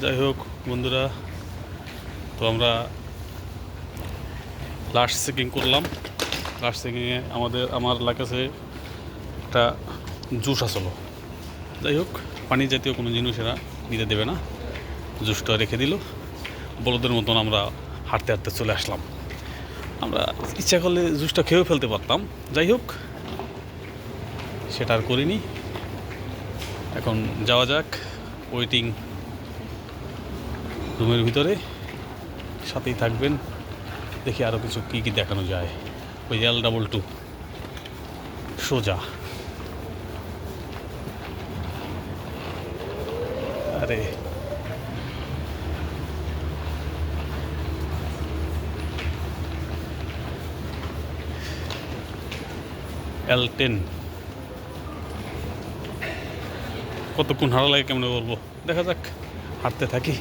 যাই হোক, বন্ধুরা, তো আমরা লাস্ট চেকিং করলাম। লাস্ট চেকিংয়ে আমাদের, আমার কাছে একটা জুস আসলো। যাই হোক, পানি জাতীয় কোনো জিনিস এরা নিতে দেবে না। জুসটা রেখে দিল। বলদের মতন আমরা হাঁটতে হাঁটতে চলে আসলাম। আমরা ইচ্ছা করলে জুসটা খেয়েও ফেলতে পারতাম। যাই হোক, সেটা আর করিনি। এখন যাওয়া যাক ওয়েটিং রুমের ভিতরে। সাথেই থাকবেন। দেখি আরও কিছু কী কী দেখানো যায়। ওই এল ডাবল টু সোজা। আরে। এল টেন কতক্ষণ হারা লাগে কেমন বলব? দেখা যাক। হাঁটতে থাকি।